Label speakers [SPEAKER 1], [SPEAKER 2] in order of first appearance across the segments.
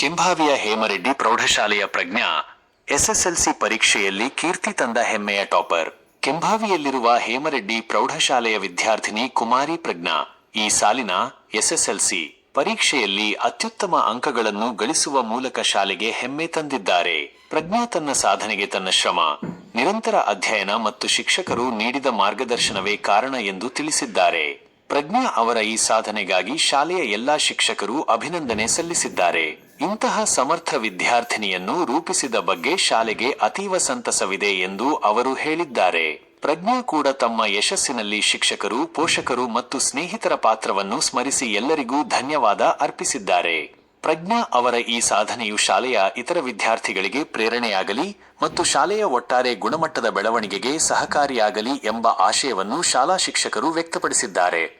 [SPEAKER 1] ಕೆಂಭಾವಿಯ ಹೇಮರೆಡ್ಡಿ ಪ್ರೌಢಶಾಲೆಯ ಪ್ರಜ್ಞಾ, ಎಸ್ಎಸ್ಎಲ್ಸಿ ಪರೀಕ್ಷೆಯಲ್ಲಿ ಕೀರ್ತಿ ತಂದ ಹೆಮ್ಮೆಯ ಟಾಪರ್. ಕೆಂಭಾವಿಯಲ್ಲಿರುವ ಹೇಮರೆಡ್ಡಿ ಪ್ರೌಢಶಾಲೆಯ ವಿದ್ಯಾರ್ಥಿನಿ ಕುಮಾರಿ ಪ್ರಜ್ಞಾ, ಈ ಸಾಲಿನ ಎಸ್ಎಸ್ಎಲ್ಸಿ ಪರೀಕ್ಷೆಯಲ್ಲಿ ಅತ್ಯುತ್ತಮ ಅಂಕಗಳನ್ನು ಗಳಿಸುವ ಮೂಲಕ ಶಾಲೆಗೆ ಹೆಮ್ಮೆ ತಂದಿದ್ದಾರೆ. ಪ್ರಜ್ಞಾ ತನ್ನ ಸಾಧನೆಗೆ ತನ್ನ ಶ್ರಮ, ನಿರಂತರ ಅಧ್ಯಯನ ಮತ್ತು ಶಿಕ್ಷಕರು ನೀಡಿದ ಮಾರ್ಗದರ್ಶನವೇ ಕಾರಣ ಎಂದು ತಿಳಿಸಿದ್ದಾರೆ. ಪ್ರಜ್ಞಾ ಅವರ ಈ ಸಾಧನೆಗಾಗಿ ಶಾಲೆಯ ಎಲ್ಲಾ ಶಿಕ್ಷಕರು ಅಭಿನಂದನೆ ಸಲ್ಲಿಸಿದ್ದಾರೆ. ಇಂತಹ ಸಮರ್ಥ ವಿದ್ಯಾರ್ಥಿನಿಯನ್ನು ರೂಪಿಸಿದ ಬಗ್ಗೆ ಶಾಲೆಗೆ ಅತೀವ ಸಂತಸವಿದೆ ಎಂದು ಅವರು ಹೇಳಿದ್ದಾರೆ. ಪ್ರಜ್ಞಾ ಕೂಡ ತಮ್ಮ ಯಶಸ್ಸಿನಲ್ಲಿ ಶಿಕ್ಷಕರು, ಪೋಷಕರು ಮತ್ತು ಸ್ನೇಹಿತರ ಪಾತ್ರವನ್ನು ಸ್ಮರಿಸಿ ಎಲ್ಲರಿಗೂ ಧನ್ಯವಾದ ಅರ್ಪಿಸಿದ್ದಾರೆ. ಪ್ರಜ್ಞಾ ಅವರ ಈ ಸಾಧನೆಯು ಶಾಲೆಯ ಇತರ ವಿದ್ಯಾರ್ಥಿಗಳಿಗೆ ಪ್ರೇರಣೆಯಾಗಲಿ ಮತ್ತು ಶಾಲೆಯ ಒಟ್ಟಾರೆ ಗುಣಮಟ್ಟದ ಬೆಳವಣಿಗೆಗೆ ಸಹಕಾರಿಯಾಗಲಿ ಎಂಬ ಆಶಯವನ್ನು ಶಾಲಾ ಶಿಕ್ಷಕರು ವ್ಯಕ್ತಪಡಿಸಿದ್ದಾರೆ.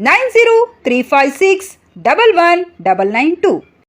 [SPEAKER 2] nine zero three five six double one double nine two